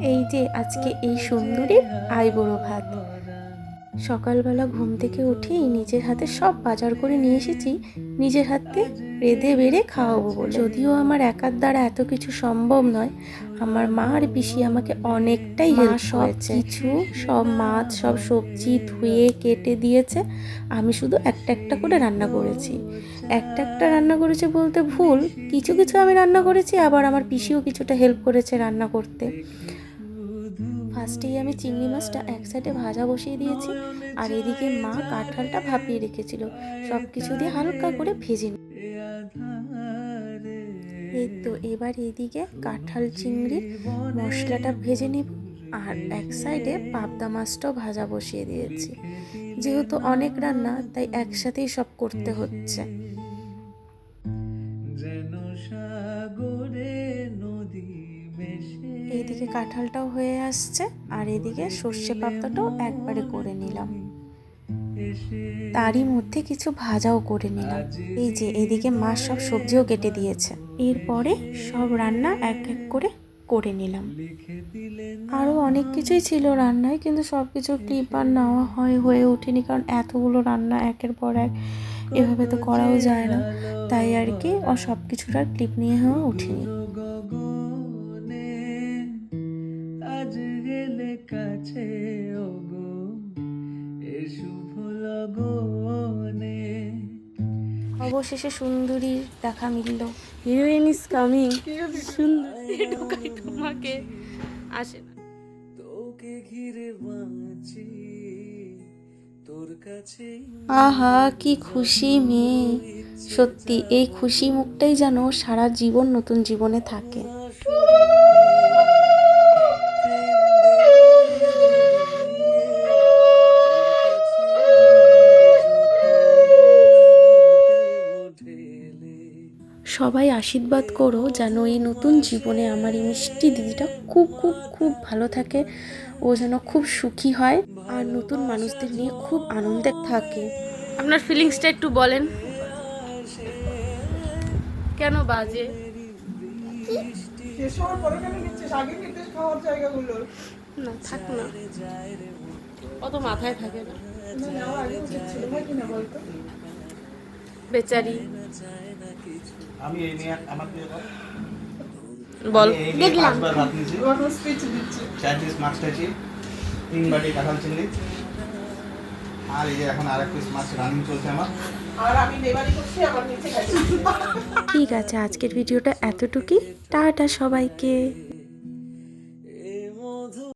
এই যে আজকে এই সুন্দরীর আইবুড়ো ভাত। সকালবেলা ঘুম থেকে উঠেই নিজের হাতে সব বাজার করে নিয়ে এসেছি নিজের হাতে রেঁধে বেড়ে খাওয়াবো বলে। যদিও আমার একার দ্বারা এত কিছু সম্ভব নয় আমার মা আর পিসি আমাকে অনেকটাই হেল্প কিছু সব মাছ সব সবজি ধুয়ে কেটে দিয়েছে। আমি শুধু একটা একটা করে রান্না করেছি। একটা একটা রান্না করেছে বলতে ভুল কিছু কিছু আমি রান্না করেছি আবার আমার পিসিও কিছুটা হেল্প করেছে রান্না করতে। ফার্স্টেই আমি চিংড়ি মাছটা এক সাইডে ভাজা বসিয়ে দিয়েছি, আর এদিকে মা কাঁঠালটা ভাপিয়ে রেখেছিল। সব কিছু দিয়ে হালকা করে ভেজে এই তো এবার এদিকে কাঁঠাল চিংড়ির মশলাটা ভেজে নিব, আর এক সাইডে পাবদা মাছটাও ভাজা বসিয়ে দিয়েছি। যেহেতু অনেক রান্না, তাই একসাথেই সব করতে হচ্ছে। কাঁঠালটাও হয়ে আসছে আর এদিকে সর্ষে পাবদাটাও একবারে করে নিলাম। তারই মধ্যে কিছু ভাজাও করে নিলাম। এই যে, এদিকে মা সব সবজিও কেটে দিয়েছে। এরপরে সব রান্না এক এক করে করে নিলাম। আরও অনেক কিছুই ছিল রান্নায়, কিন্তু সব কিছু ক্লিপ আর নেওয়া হয়, হয়ে ওঠেনি, কারণ এতগুলো রান্না একের পর এক এভাবে তো করাও যায় না। তাই আর কি সব কিছুর আর ক্লিপ নিয়ে হওয়া ওঠেনি আজ গেলে কাছে ওগো এ শুভ লগনে। অবশেষে সুন্দরীর দেখা মিলল। হিরোইন ইজ কামিং সুন্দরী ঢোকাই তোমাকে আসে না। তোকে ঘিরে বাঁচি তোর কাছে আহা কি খুশি মেয়ে। সত্যি এই খুশি মুখটাই যেন সারা জীবন নতুন জীবনে থাকে। সবাই আশীর্বাদ করো যেন এই নতুন জীবনে আমার এই মিষ্টি দিদিটা খুব খুব খুব ভালো থাকে। ও যেন খুব সুখী হয় আর নতুন মানুষদের নিয়ে খুব আনন্দে থাকে। আপনার ফিলিংসটা একটু বলেন। কেন বাজে? না থাক না। অত মাথায় থাকে না। বেচারি। আমি এই নিয়ে আমার বল। এই নিয়ে পাঁচবার ভাত নিয়েছি। স্পিচ দিচ্ছে। চার পিস মাছ খাইছি। তিন বাটি কাঁঠাল চিংড়ি। আর এই যে এখন পিস মাছ রানিং চলছে আমার। আর আমি নেবারি করছি আমার নিচে খাইছি। ঠিক আছে আজকের ভিডিওটা এতটুকুই। টাটা সবাইকে।